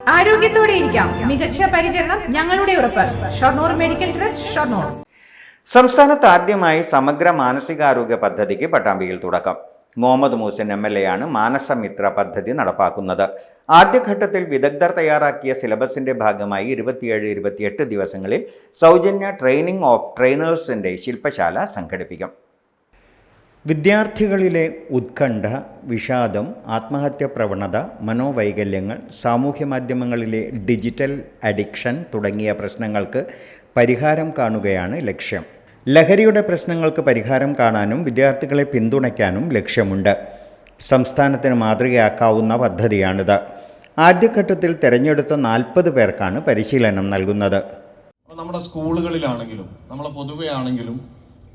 ആരോഗ്യത്തോടെ ഇരിക്കാം. മികച്ച പരിചരണം ഞങ്ങളുടെ ഉറപ്പ്. Shoranur medical trust Shoranur. സംസ്ഥാനത്ത് ആദ്യമായി സമഗ്ര മാനസികാരോഗ്യ പദ്ധതിക്ക് പട്ടാമ്പിയിൽ തുടക്കം. Muhammad Moosan M L A ആണ് മാനസമിത്ര പദ്ധതി നടപ്പാക്കുന്നത്. ആദ്യഘട്ടത്തിൽ വിദഗ്ധർ തയ്യാറാക്കിയ സിലബസിന്റെ ഭാഗമായി ഇരുപത്തിയേഴ് ഇരുപത്തിയെട്ട് ദിവസങ്ങളിൽ സൗജന്യ ട്രെയിനിങ് ഓഫ് ട്രെയിനേഴ്സിന്റെ ശില്പശാല സംഘടിപ്പിക്കും. വിദ്യാർത്ഥികളിലെ ഉത്കണ്ഠ വിഷാദം ആത്മഹത്യ പ്രവണത മനോവൈകല്യങ്ങൾ സാമൂഹ്യ മാധ്യമങ്ങളിലെ ഡിജിറ്റൽ അഡിക്ഷൻ തുടങ്ങിയ പ്രശ്നങ്ങൾക്ക് പരിഹാരം കാണുകയാണ് ലക്ഷ്യം. ലഹരിയുടെ പ്രശ്നങ്ങൾക്ക് പരിഹാരം കാണാനും വിദ്യാർത്ഥികളെ പിന്തുണയ്ക്കാനും ലക്ഷ്യമുണ്ട്. സംസ്ഥാനത്തിന് മാതൃകയാക്കാവുന്ന പദ്ധതിയാണിത്. ആദ്യഘട്ടത്തിൽ തിരഞ്ഞെടുത്ത നാൽപ്പത് പേർക്കാണ് പരിശീലനം നൽകുന്നത്. നമ്മുടെ സ്കൂളുകളിലാണെങ്കിലും നമ്മുടെ പൊതുവെ ആണെങ്കിലും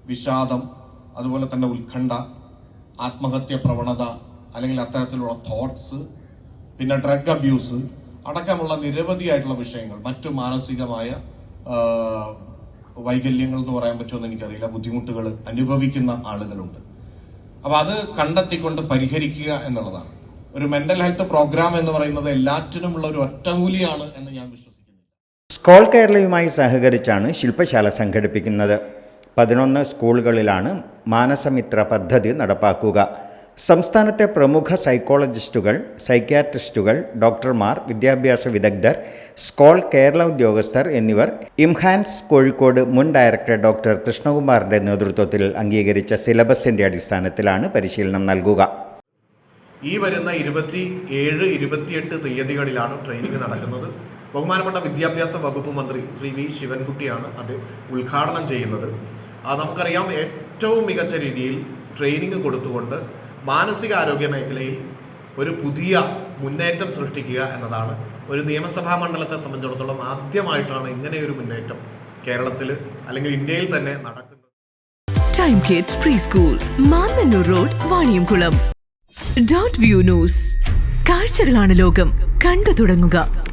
വിഷാദം അതുപോലെ തന്നെ ഉത്കണ്ഠ ആത്മഹത്യ പ്രവണത അല്ലെങ്കിൽ അത്തരത്തിലുള്ള തോട്ട്സ് പിന്നെ ഡ്രഗ് അബ്യൂസ് അടക്കമുള്ള നിരവധിയായിട്ടുള്ള വിഷയങ്ങൾ മറ്റു മാനസികമായ വൈകല്യങ്ങൾ എന്ന് പറയാൻ പറ്റുമെന്ന് എനിക്കറിയില്ല. ബുദ്ധിമുട്ടുകൾ അനുഭവിക്കുന്ന ആളുകളുണ്ട്. അപ്പോൾ അത് കണ്ടെത്തിക്കൊണ്ട് പരിഹരിക്കുക എന്നുള്ളതാണ്. ഒരു മെന്റൽ ഹെൽത്ത് പ്രോഗ്രാം എന്ന് പറയുന്നത് എല്ലാറ്റിനുമുള്ള ഒരു ഒറ്റമൂലിയാണ് എന്ന് ഞാൻ വിശ്വസിക്കുന്നു സ്കോൾ കേരളയുമായി സഹകരിച്ചാണ് ശില്പശാല സംഘടിപ്പിക്കുന്നത്. പതിനൊന്ന് സ്കൂളുകളിലാണ് മാനസമിത്ര പദ്ധതി നടപ്പാക്കുക. സംസ്ഥാനത്തെ പ്രമുഖ സൈക്കോളജിസ്റ്റുകൾ സൈക്യാട്രിസ്റ്റുകൾ ഡോക്ടർമാർ വിദ്യാഭ്യാസ വിദഗ്ധർ സ്കോൾ കേരള ഉദ്യോഗസ്ഥർ എന്നിവർ ഇംഹാൻസ് കോഴിക്കോട് മുൻ ഡയറക്ടർ ഡോക്ടർ കൃഷ്ണകുമാറിന്റെ നേതൃത്വത്തിൽ അംഗീകരിച്ച സിലബസിന്റെ അടിസ്ഥാനത്തിലാണ് പരിശീലനം നൽകുക. ഈ വരുന്ന ഇരുപത്തി ഏഴ് ഇരുപത്തിയെട്ട് തീയതികളിലാണ് ട്രെയിനിങ് നടക്കുന്നത്. ബഹുമാനപ്പെട്ട വിദ്യാഭ്യാസ വകുപ്പ് മന്ത്രി ശ്രീ വി ശിവൻകുട്ടിയാണ് അത് ഉദ്ഘാടനം ചെയ്യുന്നത്. ആ നമുക്കറിയാം ഏറ്റവും മികച്ച രീതിയിൽ ട്രെയിനിങ് കൊടുത്തുകൊണ്ട് മാനസികാരോഗ്യ മേഖലയിൽ ഒരു പുതിയ മുന്നേറ്റം സൃഷ്ടിക്കുക എന്നതാണ് ഒരു നിയമസഭാ മണ്ഡലത്തെ സംബന്ധിച്ചിടത്തോളം ആദ്യമായിട്ടാണ് ഇങ്ങനെയൊരു മുന്നേറ്റം കേരളത്തിൽ അല്ലെങ്കിൽ ഇന്ത്യയിൽ തന്നെ നടക്കുന്നത്. Time kids pre school road Vaniyamkulam view news കാഴ്ചകളാണ് ലോകം. കണ്ടു തുടങ്ങുക.